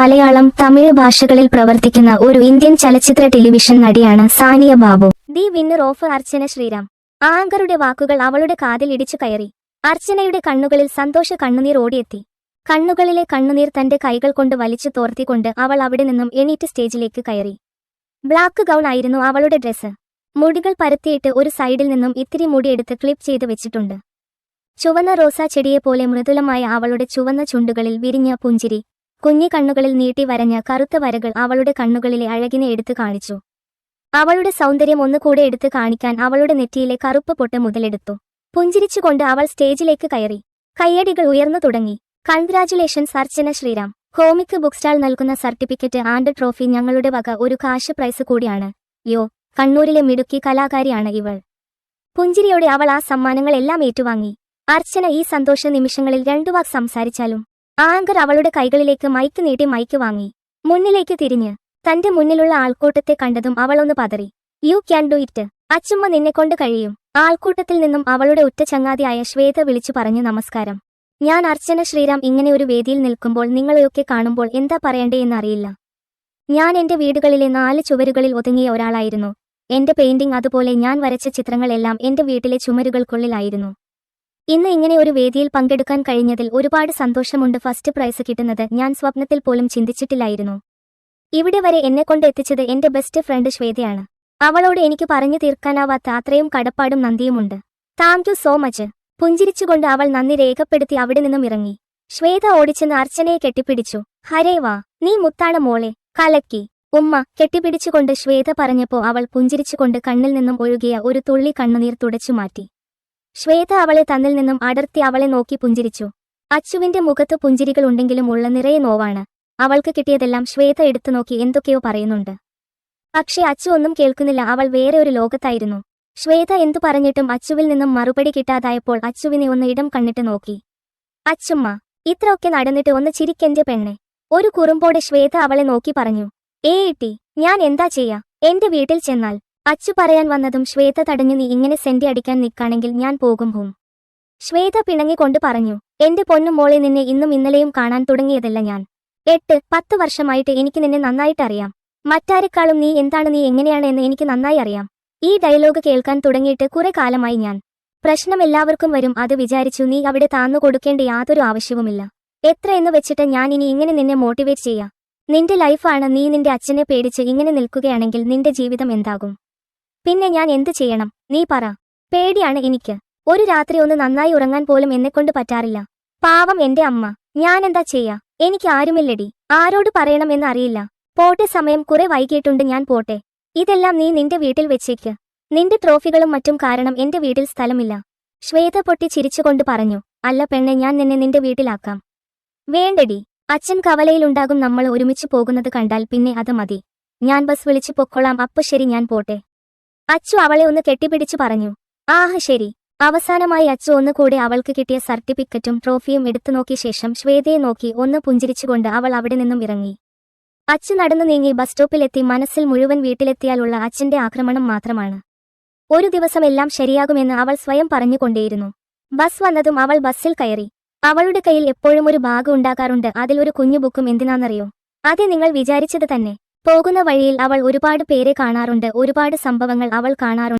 മലയാളം തമിഴ് ഭാഷകളിൽ പ്രവർത്തിക്കുന്ന ഒരു ഇന്ത്യൻ ചലച്ചിത്ര ടെലിവിഷൻ നടിയാണ് Saniya Babu. The winner of Archana Sreeram ആങ്കറുടെ വാക്കുകൾ അവളുടെ കാതിൽ ഇടിച്ചു കയറി. അർച്ചനയുടെ കണ്ണുകളിൽ സന്തോഷ കണ്ണുനീർ ഓടിയെത്തി. കണ്ണുകളിലെ കണ്ണുനീർ തന്റെ കൈകൾ കൊണ്ട് വലിച്ചു തോർത്തിക്കൊണ്ട് അവൾ അവിടെ നിന്നും എണീറ്റ് സ്റ്റേജിലേക്ക് കയറി. ബ്ലാക്ക് ഗൗൺ ആയിരുന്നു അവളുടെ ഡ്രസ്സ്. മുടികൾ പരത്തിയിട്ട് ഒരു സൈഡിൽ നിന്നും ഇത്തിരി മുടി മുടിയെടുത്ത് ക്ലിപ്പ് ചെയ്ത് വെച്ചിട്ടുണ്ട്. ചുവന്ന റോസാ ചെടിയെപ്പോലെ മൃദുലമായ അവളുടെ ചുവന്ന ചുണ്ടുകളിൽ വിരിഞ്ഞ പുഞ്ചിരി കുഞ്ഞി കണ്ണുകളിൽ നീട്ടി വരഞ്ഞ കറുത്ത വരകൾ അവളുടെ കണ്ണുകളിലെ അഴകിനെ എടുത്തു കാണിച്ചു. അവളുടെ സൗന്ദര്യം ഒന്നുകൂടെ എടുത്തു കാണിക്കാൻ അവളുടെ നെറ്റിയിലെ കറുപ്പ് പൊട്ട് മുതലെടുത്തു. പുഞ്ചിരിച്ചുകൊണ്ട് അവൾ സ്റ്റേജിലേക്ക് കയറി. കയ്യടികൾ ഉയർന്നു തുടങ്ങി. കൺഗ്രാചുലേഷൻസ് അർച്ചന ശ്രീറാം ഹോമിക്ക് ബുക്ക് സ്റ്റാൾ നൽകുന്ന സർട്ടിഫിക്കറ്റ് ആൻഡ് ട്രോഫി ഞങ്ങളുടെ വക ഒരു കാശ് പ്രൈസ് കൂടിയാണ്. യോ കണ്ണൂരിലെ മിടുക്കി കലാകാരിയാണ് ഇവൾ. പുഞ്ചിരിയോടെ അവൾ ആ സമ്മാനങ്ങളെല്ലാം ഏറ്റുവാങ്ങി. അർച്ചന ഈ സന്തോഷ നിമിഷങ്ങളിൽ രണ്ടു വാക്ക് സംസാരിച്ചാലും ആങ്കർ അവളുടെ കൈകളിലേക്ക് മൈക്ക് നീട്ടി മൈക്ക് വാങ്ങി. മുന്നിലേക്ക് തിരിഞ്ഞ്. തന്റെ മുന്നിലുള്ള ആൾക്കൂട്ടത്തെ കണ്ടതും അവളൊന്ന് പതറി. You can do it. Achumma നിന്നെക്കൊണ്ട് കഴിയും. ആൾക്കൂട്ടത്തിൽ നിന്നും അവളുടെ ഉറ്റ ചങ്ങാതിയായ ശ്വേത വിളിച്ചു പറഞ്ഞു നമസ്കാരം. ഞാൻ അർച്ചന ശ്രീരാം ഇങ്ങനെ ഒരു വേദിയിൽ നിൽക്കുമ്പോൾ നിങ്ങളെയൊക്കെ കാണുമ്പോൾ എന്താ പറയണ്ടേ എന്നറിയില്ല. ഞാൻ എന്റെ വീടുകളിലെ നാല് ചുവരുകളിൽ ഒതുങ്ങിയ ഒരാളായിരുന്നു. എന്റെ പെയിന്റിംഗ് അതുപോലെ ഞാൻ വരച്ച ചിത്രങ്ങളെല്ലാം എന്റെ വീട്ടിലെ ചുമരുകൾക്കുള്ളിലായിരുന്നു. ഇന്ന് ഇങ്ങനെ ഒരു വേദിയിൽ പങ്കെടുക്കാൻ കഴിഞ്ഞതിൽ ഒരുപാട് സന്തോഷമുണ്ട് ഫസ്റ്റ് പ്രൈസ് കിട്ടുന്നത്. ഞാൻ സ്വപ്നത്തിൽ പോലും ചിന്തിച്ചിട്ടില്ലായിരുന്നു. ഇവിടെ വരെ എന്നെ കൊണ്ട് എത്തിച്ചത് എന്റെ ബെസ്റ്റ് ഫ്രണ്ട് ശ്വേതയാണ്. അവളോട് എനിക്ക് പറഞ്ഞു തീർക്കാനാവാത്ത അത്രയും കടപ്പാടും നന്ദിയുമുണ്ട്. Thank you so much. പുഞ്ചിരിച്ചുകൊണ്ട് അവൾ നന്ദി രേഖപ്പെടുത്തി അവിടെ നിന്നും ഇറങ്ങി. ശ്വേത ഓടിച്ചെന്ന് അർച്ചനയെ കെട്ടിപ്പിടിച്ചു. ഹരേ വാ. നീ മുത്താണ മോളെ. കലക്കി. ഉമ്മ കെട്ടിപ്പിടിച്ചുകൊണ്ട് ശ്വേത പറഞ്ഞപ്പോ അവൾ പുഞ്ചിരിച്ചുകൊണ്ട് കണ്ണിൽ നിന്നും ഒഴുകിയ ഒരു തുള്ളി കണ്ണുനീർ തുടച്ചു മാറ്റി. ശ്വേത അവളെ തന്നിൽ നിന്നും അടർത്തി അവളെ നോക്കി പുഞ്ചിരിച്ചു. അച്ചുവിന്റെ മുഖത്ത് പുഞ്ചിരികൾ ഉണ്ടെങ്കിലും ഉള്ള നിറയെ നോവാണ്. അവൾക്ക് കിട്ടിയതെല്ലാം ശ്വേത എടുത്തു നോക്കി എന്തൊക്കെയോ പറയുന്നുണ്ട്. പക്ഷെ അച്ചു ഒന്നും കേൾക്കുന്നില്ല അവൾ വേറെ ഒരു ലോകത്തായിരുന്നു. ശ്വേത എന്തു പറഞ്ഞിട്ടും അച്ചുവിൽ നിന്നും മറുപടി കിട്ടാതായപ്പോൾ അച്ചുവിനെ ഒന്ന് ഇടം കണ്ണിട്ട് നോക്കി. അച്ചുമ്മ ഇത്രയൊക്കെ നടന്നിട്ട് ഒന്ന് ചിരിക്കെന്റെ പെണ്ണെ. ഒരു കുറുമ്പോടെ ശ്വേത അവളെ നോക്കി പറഞ്ഞു. ഏ ഇട്ടി ഞാൻ എന്താ ചെയ്യാ? എന്റെ വീട്ടിൽ ചെന്നാൽ അച്ചു പറയാൻ വന്നതും ശ്വേത തടഞ്ഞു നീ ഇങ്ങനെ സെന്റി അടിക്കാൻ നിൽക്കാണെങ്കിൽ ഞാൻ പോകും ഹും ശ്വേത പിണങ്ങിക്കൊണ്ട് പറഞ്ഞു എന്റെ പൊന്നു മോളെ നിന്നെ ഇന്നും ഇന്നലെയും കാണാൻ തുടങ്ങിയതല്ല ഞാൻ. എട്ട് പത്ത് വർഷമായിട്ട് എനിക്ക് നിന്നെ നന്നായിട്ട് അറിയാം. മറ്റാരെക്കാളും നീ എന്താണ് നീ എങ്ങനെയാണ് എന്ന് എനിക്ക് നന്നായി അറിയാം. ഈ ഡയലോഗ് കേൾക്കാൻ തുടങ്ങിയിട്ട് കുറെ കാലമായി ഞാൻ. പ്രശ്നം എല്ലാവർക്കും വരും അത് വിചാരിച്ചു നീ അവിടെ താന്നു കൊടുക്കേണ്ട യാതൊരു ആവശ്യവുമില്ല. എത്ര എന്ന് വെച്ചിട്ട് ഞാൻ ഇനി ഇങ്ങനെ നിന്നെ മോട്ടിവേറ്റ് ചെയ്യാം. നിന്റെ ലൈഫാണ് നീ നിന്റെ അച്ഛനെ പേടിച്ച് ഇങ്ങനെ നിൽക്കുകയാണെങ്കിൽ നിന്റെ ജീവിതം എന്താകും? പിന്നെ ഞാൻ എന്ത് ചെയ്യണം? നീ പറ. പേടിയാണ് എനിക്ക്. ഒരു രാത്രി ഒന്ന് നന്നായി ഉറങ്ങാൻ പോലും എന്നെക്കൊണ്ട് പറ്റാറില്ല. പാവം എന്റെ അമ്മ. ഞാനെന്താ ചെയ്യാ? എനിക്ക് ആരുമില്ലടി. ആരോട് പറയണം എന്നറിയില്ല പോട്ടെ സമയം കുറെ വൈകിട്ടുണ്ട് ഞാൻ പോട്ടെ. ഇതെല്ലാം നീ നിന്റെ വീട്ടിൽ വെച്ചേക്ക്. നിന്റെ ട്രോഫികളും മറ്റും കാരണം എന്റെ വീട്ടിൽ സ്ഥലമില്ല. ശ്വേത പൊട്ടി ചിരിച്ചുകൊണ്ട് പറഞ്ഞു. അല്ല പെണ്ണെ ഞാൻ നിന്നെ നിന്റെ വീട്ടിലാക്കാം. വേണ്ടടി. അച്ഛൻ കവലയിലുണ്ടാകും നമ്മൾ ഒരുമിച്ച് പോകുന്നത് കണ്ടാൽ പിന്നെ അത് മതി. ഞാൻ ബസ് വിളിച്ചു പൊക്കോളാം. അപ്പൊ ശരി ഞാൻ പോട്ടെ. അച്ചു അവളെ ഒന്ന് കെട്ടിപ്പിടിച്ചു പറഞ്ഞു. ആഹ് ശരി. അവസാനമായി അച്ചു ഒന്നുകൂടെ അവൾക്ക് കിട്ടിയ സർട്ടിഫിക്കറ്റും ട്രോഫിയും എടുത്തു നോക്കിയ ശേഷം ശ്വേതയെ നോക്കി ഒന്ന് പുഞ്ചിരിച്ചുകൊണ്ട് അവൾ അവിടെ നിന്നും ഇറങ്ങി. അച്ചു നടന്നു നീങ്ങി ബസ് സ്റ്റോപ്പിലെത്തി മനസ്സിൽ മുഴുവൻ വീട്ടിലെത്തിയാലുള്ള അച്ഛന്റെ ആക്രമണം മാത്രമാണ്. ഒരു ദിവസം എല്ലാം ശരിയാകുമെന്ന് അവൾ സ്വയം പറഞ്ഞുകൊണ്ടേയിരുന്നു. ബസ് വന്നതും അവൾ ബസ്സിൽ കയറി. അവളുടെ കയ്യിൽ എപ്പോഴും ഒരു ബാഗ് ഉണ്ടാകാറുണ്ട്. അതിലൊരു കുഞ്ഞു ബുക്കും എന്തിനാണെന്നറിയോ അതെ നിങ്ങൾ വിചാരിച്ചത് തന്നെ. പോകുന്ന വഴിയിൽ അവൾ ഒരുപാട് പേരെ കാണാറുണ്ട് ഒരുപാട് സംഭവങ്ങൾ അവൾ കാണാറുണ്ട്.